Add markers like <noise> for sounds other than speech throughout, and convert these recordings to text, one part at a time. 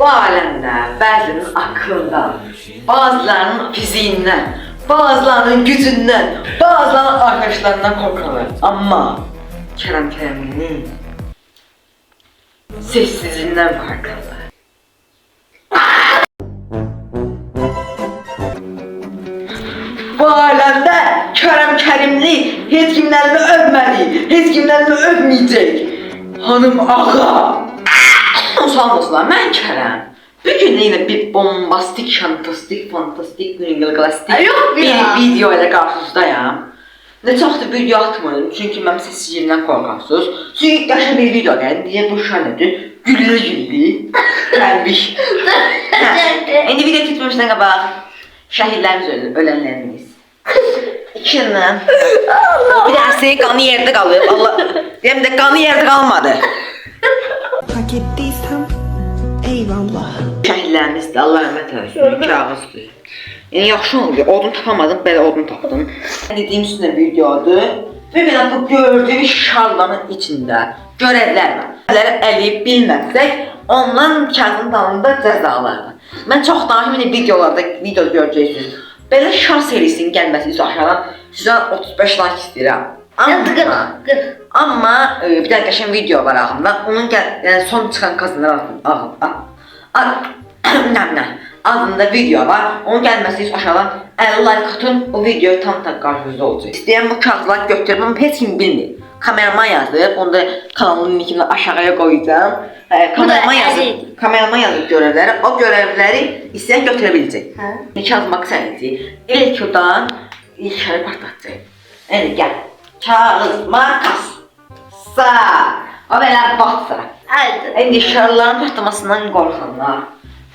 Bu alemde bəzinin aklından, bazılarının fiziğinden, bazılarının gücünden, bazılarının arkadaşlarından korkarlar. Ama Kerem Kerem'in sessizliğinden farklılar. Bu alemde Kerem Kerimli hiç kimlerini övmedi, hiç kimlerini övmeyecek. Hanım ağa. Usanmasınlar, ben Kerem. Bugün yine bir bombastik, şantastik, fantastik, gringilglastik Ay, yok bir ya. video ile karşınızdayım. Ne çoxdur video atmıyorum çünkü mən siz sicilindən qorxarsınız. Çünki qəşəng bir video gəldi, deyə bu şən nədir? Güllü güllü, tərbiş. Hə, İndi video keçməmişdən qabaq şəhidlərimiz ölür, ölənlərimiz. İkindən. Bir dənəsi qanı yerdə qalıb. Allah, deyəm də qanı yerdə qalmadı. Hak ettiysem eyvallah. Şəhidlərimiz də Allah rəhmət eləsin. Kağızdır. Yəni yaxşı oldu. Odun tapamadım, belə odun tapdım. Dediyim üstünə videodur. Və belə bu gördüyünüz şarlanın içində görevlər var. Görevləri eləyib bilməsək, onların kağızın dalında cəzalar var. Mən çox daha yeni videolarda video görəcəksiniz. Belə şar serisinin gəlməsi üçün aşağıdan sizə 35 like istəyirəm. Amma, amma e, bir dənə qəşəng video var ağımda. Onun gəl, yəni son çıxan kazanlar ağımda. Adında <clears throat> video var. Onun gəlməsi üçün aşağıdan 50 like atın. O video tam da qarşınızda olacaq. İstəyən bu kağızları götürüm amma heç kim bilmir. Kameraman yazıb, onu da kanalın linkini aşağıya qoyacağım. Hə, kameraman yazıb, kameraman yazıb görevləri. O görevləri istəyən götürə biləcək. Hə. Ne yazmaq sənəti. İlk odan ilkləri partlatacaq. Yəni gəl. Kağız, makas. Sa. O belə batsa. Endi şarların partlamasından qorxanlar.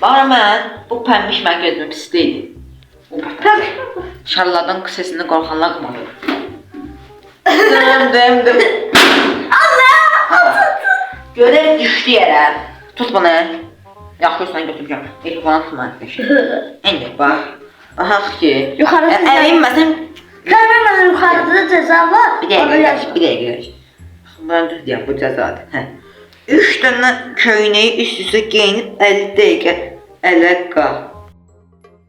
Bax mən bu pəmmiş mənim gözümün pis deyil. Şarlardan səsindən qorxanlar qımadır. <laughs> Dəm, dəm, dəm. Allah! Görək düşdü yerə. Tut bunu. Yaxşıysan götürəcəm. Elə bana tutma etmiş. <laughs> İndi bax. Aha ki. Yuxarı. Əlim məsələn. Görməməsin yuxarıda cəza var. Bir dəqiqə, bir dəqiqə. Mən düz deyəm, bu cəzadır. Hə. 3 dənə köynəyi üst-üstə geyinib 50 dəqiqə ələ qal.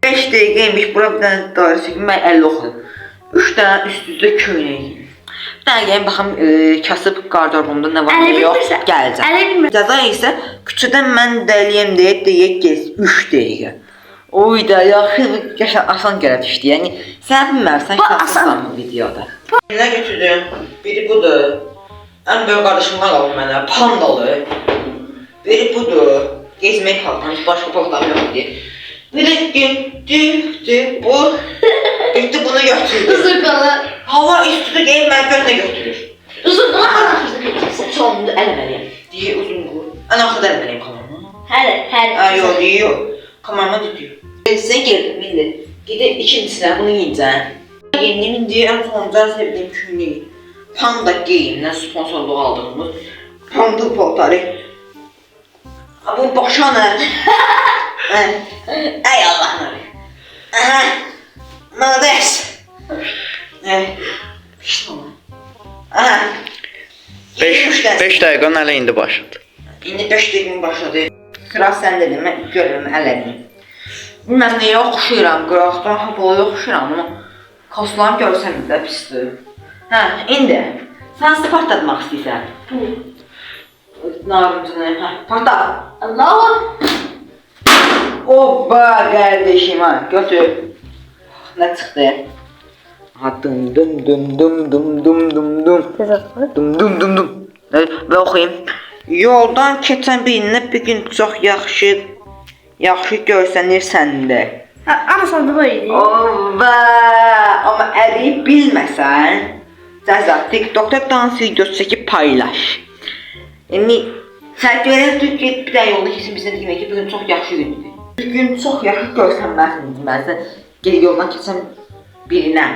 5 dəqiqəymiş bura bir dənə dairə çəkim, mən 50 oxudum. 3 dənə üst-üstə köynək geyinib. Bir dənə gəlin baxım e, kasıb qardırobumda nə var, nə yox, gələcəm. Əli bilmir. Cəza isə küçədən mən dəliyəm deyə deyə gez 3 dəqiqə. Oy da yaxşı qəşəng asan gəlib işdi. Yəni sən bilmirsən asan. bu videoda. Nə götürdüm? Biri budur. En büyük kardeşimden kaldım ben de. Pandalı. Biri budur. Gezmek halktan hiç başka program yok idi. Biri gitti, bu. gitti bunu götürdü. Zırkalı. Hava üstü gel mənfərinə götürür. Uzun qala anasını götürsən. Çoğunu eləməliyəm. Deyir uzun qala. Ana axıda eləməliyəm kamerama. Hələ, hələ. Ha, yox, deyir, yox. Kamerama da deyir. Birincisindən geldim, indi. Gidib ikincisinə bunu yiyəcəm. Yeni indi ən sonuncu sevdiyim künlük. Panda giyimden sponsorluğu aldığımız Panda. Ha bu başa ne? Ey Allah'ım. Aha. Malades. Pişti mi? Aha. 5 Yemişken- 5 dəqiqənin hələ indi başladı. İndi 5 dəqiqə başladı. Sıra səndədir, mən görürəm, əllədim. Bilməm nəyə oxşuyuram, qıraqdan havalıya oxşuyuram, amma kaslarım görsəm də pisdir. Hə, indi sən partlatmaq istəyirsən. Narıncını, hə, partlat. Allahu. Hoppa qardaşım, ha, götür. Nə çıxdı? Ha, dum dum dum dum dum dum dum dum. Dum dum dum dum. Və oxuyum. Yoldan keçən birinə bir gün çox yaxşı yaxşı görsənirsən də. Ama sandı böyleydi. Ova! Amma əri bilməsən, cəza TikTokda dans videosu çəkib paylaş. Yəni sən görəsən ki, bir dənə yolda keçin bizə demək ki, bu gün çox yaxşı gündür. Bir gün çox yaxşı görsənməlisən deməlisən. Gel yoldan keçən birinə.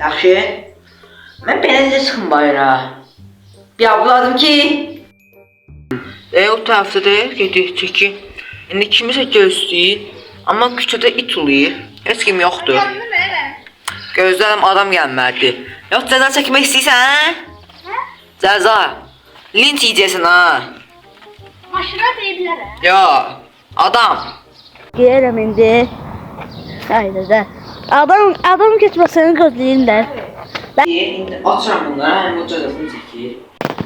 Yaxşı? Mən belə necə çıxım bayıra? Bir avladım ki, E o tərəfdədir, gedir, çəki. İndi kimisə gözləyir, amma küçədə it uluyur. Heç kim yoxdur. Gözləyirəm adam gəlməlidir. Ya ceza çekmek istiyorsan ha? Ceza. Linç yiyeceksin ha. Aşırı deyiblər. Ya adam. Girerəm indi. Haydi de. Adam adam keçməsini gözləyirlər. İndi açıram bunu, həm o cəzasını.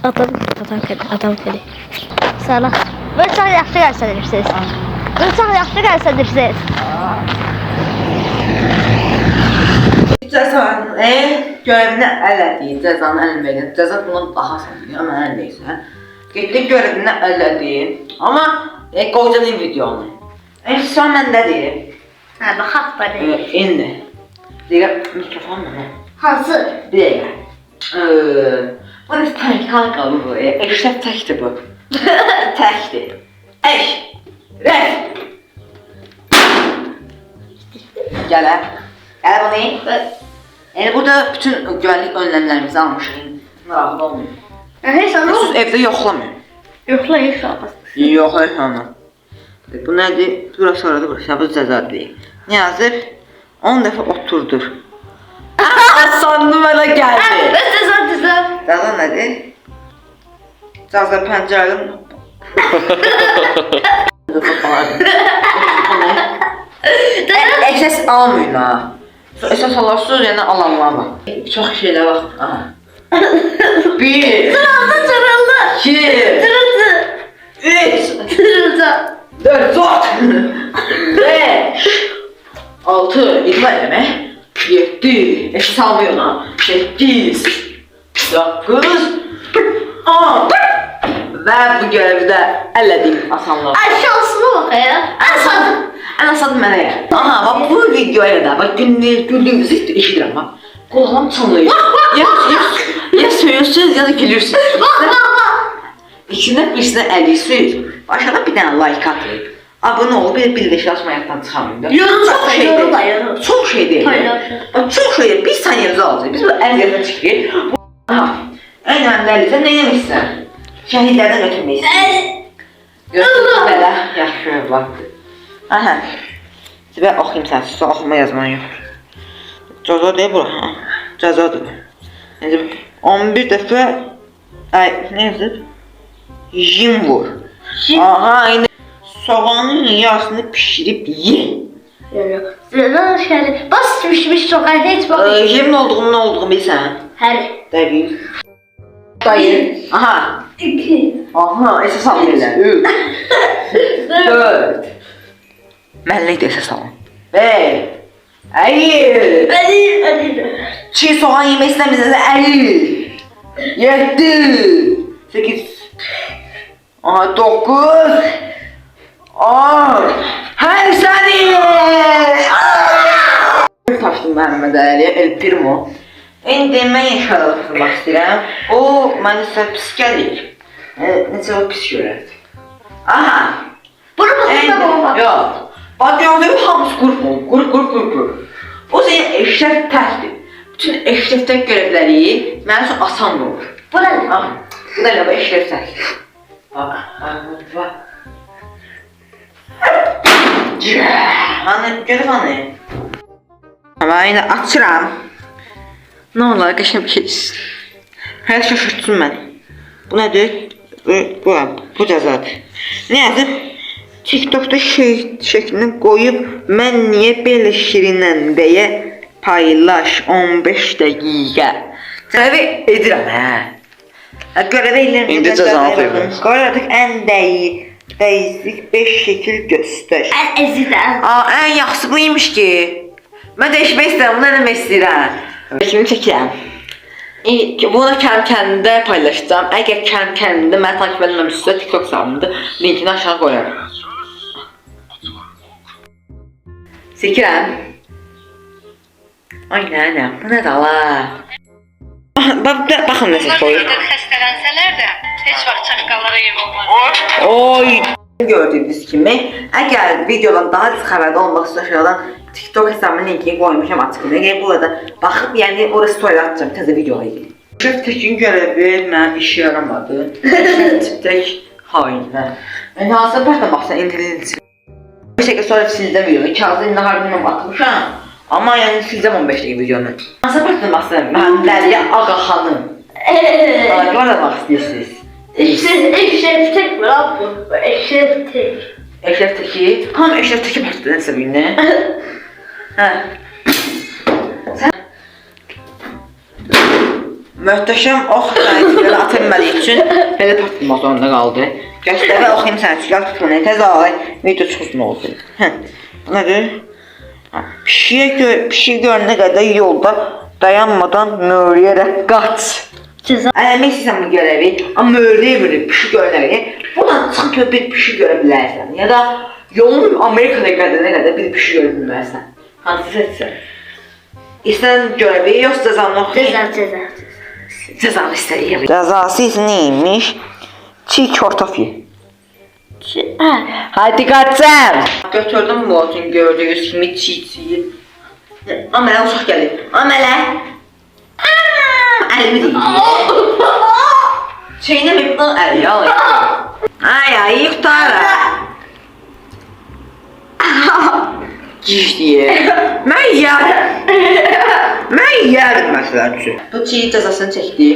Adam adam gəlir, adam gəlir. Salah. Mən çox yaxşı qəsədirsiniz. Mən çox yaxşı qəsədirsiniz. Cəzanın e, görəvinə ələdi, cəzanı əlinə verin. Cəza bundan daha asandır, amma hər neysə. Getdi görəvinə ələdi. Amma e, qocalayım videonu. E, son məndədir. Ha baxaq E, belə. indi. Dəqiqə mikrofon mənə. Bir dəqiqə. Eee, bu nə təkrar qalır bu. E, eşrəf təkdir bu. <laughs> təkdir. Eş. Rəf. Gələ. Gələ bunu. Yəni burada bütün güvənlik önləmlərimizi almışıq. Narahat olmayın. Heç ana. Siz evdə yoxlamayın. Yoxla heç olmaz. Bu nədir? Bura sonradır, bura bu cəzadır. Nə yazır? 10 dəfə oturdur. Asandı mənə gəldi. Ben size size. Cəza nədir? Cəza pəncərədən Əsas almayın ha. Əsas alarsınız, yəni alanlar var. Çox şeylər var. Bir, Sıralda sıralda. iki, Sıralda. üç, Sıralda. dört, dört, beş, altı, idman eləmək, yeddi, eşit almıyor ha, sekiz, dokuz, on və bu görevdə əllədik asanlar. Aşağısına bak ya. Aşağısına. Ən asan mənə ya. Aha, bax bu videoya da bax günlük güldüyümüzü eşidirəm bax. Qulağım çınlayır. Ya, ya, ya söyürsünüz ya da gülürsünüz. İçindən birisinə əlirsiniz. Aşağıda bir dənə like atın. Abunə olub bir bildirim açmayaqdan çıxamayın. da. Yorum Çox da, şey yorum da, yorum. Çox şey deyil. Paylaşın. Çox şey deyil. Bir saniyəmizi alacaq. Biz bu əziyyətə çıxırıq. Bu- Aha. Ən önəmlisi nə etmişsən? Şəhidlərdən götürmək istəyirsən. Götür belə yaxşı vaxtdır. Aha. Sibə oxuyum sən, sən oxuma yazman yox. Cəza deyil bu. Ha. Cəzadır. Yəni 11 dəfə ay nə yazıb? Jim vur. Jim? Aha, indi soğanın yarısını pişirib ye. Sıralda şöyle. Bas pişmiş hiç Ee, bak. Jimin olduğunu nə olduğunu bilirsən? Her. Dəqiq. Dayı. Aha. İki. Aha, əsas al belə. 3 4 <laughs> Məllik də əsas alın. 5 Əyil. Hadi hadi. Çiğ soğan yemək istəmirsən, əyil. 7 8 Aha, 9 10 Hər səni. Taşdım Məhəmməd Əli, El Primo. İndi mən yaşadılmaq istəyirəm. O mənə pis gəlir. Necə o pis görər? Aha. Bunu Ən, tutma baba? Bax gördüyüm hamısı qurqur, qurqur, qurqur. O sənin eşrəf təkdir. Bütün eşrəfdən görevləri mənim üçün asan olur. Bu ne? Ah, bu elə bu eşrəf təkdir. Bax, bax. Hani, görüb hani? Ama yine açıram. Ne olar, qəşəng bir şey. Hər şaşırtsın məni. Bu nədir? Bu, bu, bu cəzadır. Nə yazıb? TikTokda şey şəklini qoyub mən niyə belə şirinəm deyə paylaş 15 dəqiqə. Görəvi edirəm hə. Görəvi edirəm. İndi cəzanı oxuyuram. Qoyardıq ən dəyi dəyizik 5 şəkil göstər. En eziden. Aa, ən yaxşısı bu imiş ki. Mən dəyişmək istəyirəm, bunu eləmək istəyirəm. Kimi çəkirəm. Bunu kəm kəndində paylaşacağım. Əgər kəm kəndində məni takip etməmişsə TikTok hesabımda linkini aşağı qoyarım. Çəkirəm. Ay nənə, bu nədir ala? Bax, baxın necə qoyur. xəstələnsələr də heç vaxt çaqqallara yem olmaz. Oy! Gördüyünüz kimi, əgər videodan daha xəbərdar olmaq istəyirsən aşağıdan TikTok hesabımın linkini qoymuşam açıqda. Yəni burada baxıb, yəni ora story atacağam təzə videoya. Şef təkin görəvi mənim işə yaramadı. <laughs> Tək hainə. Yəni hansı başda baxsan internet. Bir şəkildə sonra sildim videonu. Kağızı indi harbiden atmışam. Amma yəni sildim 15 dəqiqə videonu. Hansı başda baxsan mənim Dəliyə Ağa xanım. Eee. Aa, Qara bax istəyirsiniz. İşte eşref tek mi lan bu? Eşref tek. Eşrəfdəki, hamı Eşrəfdəki partda nəsə birinə. Hə. Sən Möhtəşəm ox tənəffüsləri atılmadığı üçün belə partlamaq zorunda qaldı. Göstərə oxuyum sənə çünki yaz tutmanı tez al, video çıxsın olsun. Hə. Nədir? Ha, Pişiyə gö pişik görünə qədər yolda dayanmadan möhrəyərək qaç. Ceza. Eləmək istəyirsən bu görəvi, amma möhrəyə bir pişik görünəyi, buradan çıxıb bir pişik görə bilərsən. Ya da yolun Amerikada qədənə qədər bir pişik görə bilməzsən. Hansı seçsən? İstəsən görəvi, yoxsa cəzanı oxuyayım? Ceza ceza. Cəzanı istəyirəm. Cəzası neymiş? Çiğ. Hə. Hadi qaçam. Götürdüm bu otun gördüyünüz kimi çiğ çiğ. Amələ uşaq gəlir. Amələ. Əlimi deyil. Çeynəməyib o əli al. Ay ay yuxtara. Gişdiyə. Mən yərəm. Mən yərəm məsələn üçün. Bu çiğ cəzasını çəkdi.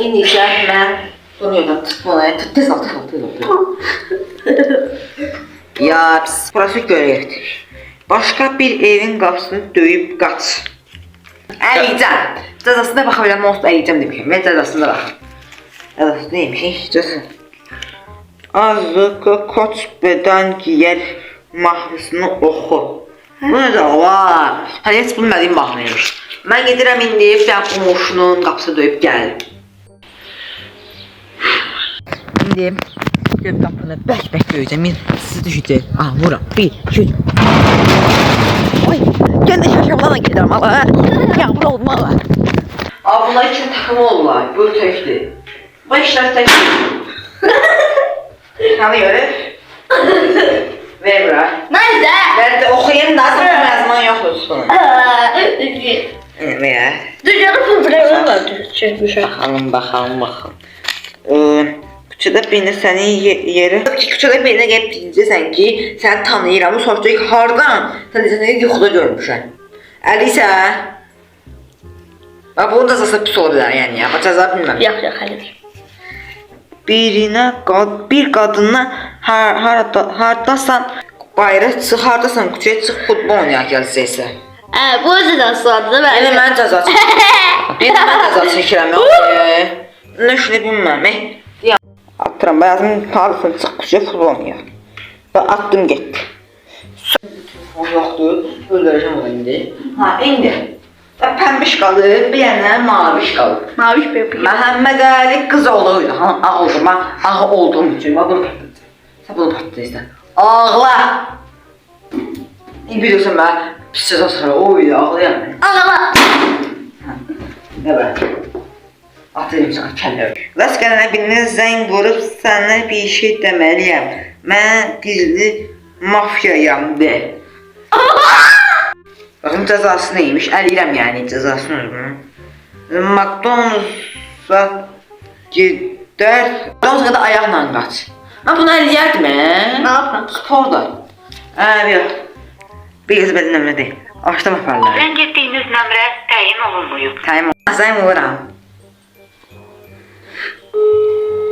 İndi isə mən bunu yoxdan tutmalaya tut tez al tez al tez al. tez al. Ya pis, burası görevdir. Başka bir evin qapısını döyüb qaç. Əliyəcəm. Cəzasına baxa biləm, olsa əliyəcəm demişəm. Mən cəzasına baxım. Cəzası neymiş? Cəzası. Azıqı koç beden giyer mahnısını oxu. Bu nədir Allah? Hələ heç bunu mənim mahnıymış. Mən gedirəm indi dənə qonşunun qapısı döyüb gəlim. İndi göb qapını bək-bək döyəcəm. Sizi düşəcək. Ah, vuram. Bir, iki, üç. Oy, kendi şaşırmadan gedirəm ala. Yağmur olmalı. Abi bunlar iki takım oldular. Bu təkdir. Bu təkdir. Sana göre. Ver bura. Nerede? Ver de okuyayım da zaten yazman yoktur sonra. Ver. Dünyanın fındığı var. Çekmişim. Bakalım bakalım bakalım. Ee, küçüdə səni ye yerə... Ki, küçüdə birinə gəlib deyəcəksən ki, səni tanıyıram. O soruşacaq hardan? Sən deyəcəksən ki, yuxuda görmüşəm. Əlisə. Bax, bunun cəzası pis ola bilər yəni ya. Bax, cəza bilməm. Yok yok hayır. Birinə qad bir qadınla har harada hardasan bayıra çıx, hardasan küçəyə çıx, futbol oynayaq gələcəksə. Ee, bu yüzden sordu ben. Yəni mən cəza çəkirəm. <laughs> Bir də mən cəza çəkirəm. yox, Nə işini bilməm. Çıx, küçəyə futbol oynayaq. Və atdım getdi. O yoxdur, öldürəcəm onu indi. Ha, indi. Və pəmbiş qalır, bir dənə maviş qalır. Maviş bir Məhəmməd Əli qız oğluydu. Ha, ağıldı. Mən ağı olduğum üçün mən bunu patlatacağım. Sən bunu patlatacaqsan. Ağla! İndi biliyorsun mən pis cəza sonra o idi ağlayan. Ağla. Ne be? Atayım sana. Rast gələnə birinin zəng vurub sənə bir şey deməliyəm. Mən gizli mafyayam de. <laughs> Baxın cəzası neymiş? Əliyirəm yəni cəzasını özümün. McDonald's-a gedər. McDonald's-a da ayaqla qaç. Mən bunu əliyərdim, hə? Ne yapalım? Sporda. Hə, yox. Bir qız belə nömrə deyil. Açdım aparlar. Zəng etdiyiniz nömrə təyin olunmayıb. Time Zəng vururam.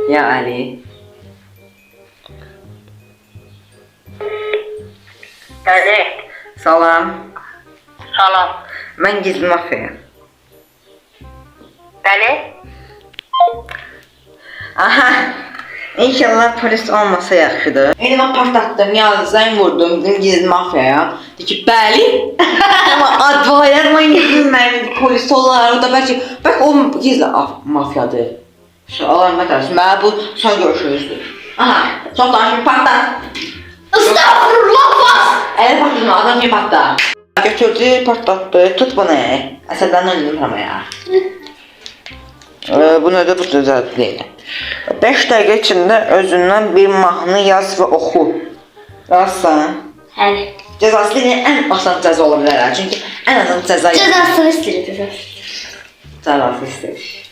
Ya Ali. Bəli. Salam. Salam. Mən gizli mafyayam. Bəli. Aha. İnşallah polis olmasa yaxşıdır. İndi mən partlatdım, yazdım, zəng vurdum, dedim gizli mafyayam. Dedi ki, bəli. <laughs> Amma advayar mən bilməyim, polis olar, o da bəlkə, bəlkə o gizli af- Şu alarma tərsi, mənə bu son görüşürüzdür. Aha, son danışım partlat. Estağfurullah bas. Əli partlatma, adam niyə partlar? Götürdü, partlatdı, tut bunu. Əsəbdən öldüm hamaya. Ee, bunu da bu düzelt değil. 5 dəqiqə içində özündən bir mahnı yaz və oxu. Yazsan. Hadi. Cəzası ən asan cəza ola bilər. Çünki ən asan cəza Cezasını istedim cezası. cəzası istəyir.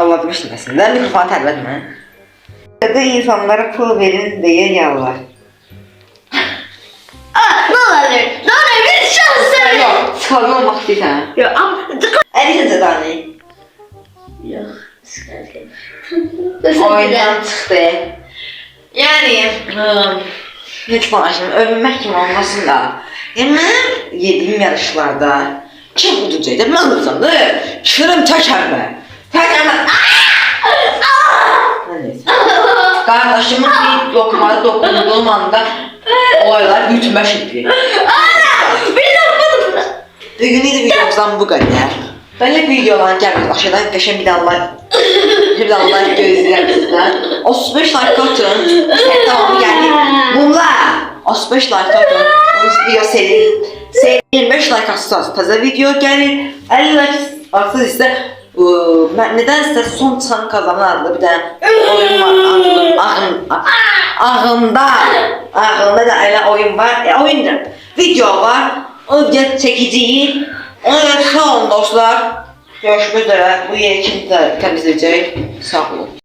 Allah bilməsin. Də mikrofonu tərbətmə. Qədə insanlara pul verin deyə yalvar. Aa, <laughs> ne olabilir? Ne olabilir? Bir şans söyle. Yox, çıxarma olmaq istəyirsən. Yok ama... Əlisən cəzanı. Yok. Sıkıntı. Oyundan çıxdı. Yəni, ım, Lütfen şimdi övünmek kimi olmasın da. Yani benim yediğim yarışlarda kim uducaydı? Ben uzandı. Şırım çekerme. Çekerme. Neyse. Kardeşimin bir lokmada dokunduğum anda olaylar bütünme şekli. Bugün de videomuzdan bu kadar. Böyle videolar gelmez. Aşağıdan geçen bir like bir daha like gözleyeceğim sizden. 35 like atın. tamam yani bunlar 35 like atın. Bu video seri seri 25 like atsanız taze video gelir. 50 like atsanız ise ıı, ben nedense son çan kazanan adlı bir tane oyun var. Ağzım, ağım, ağımda ağımda da öyle oyun var. E, oyun da video var. O video çekeceği. Ona göre sağ olun dostlar görüşmek üzere. Bu yeri kim temizleyecek? Sağ olun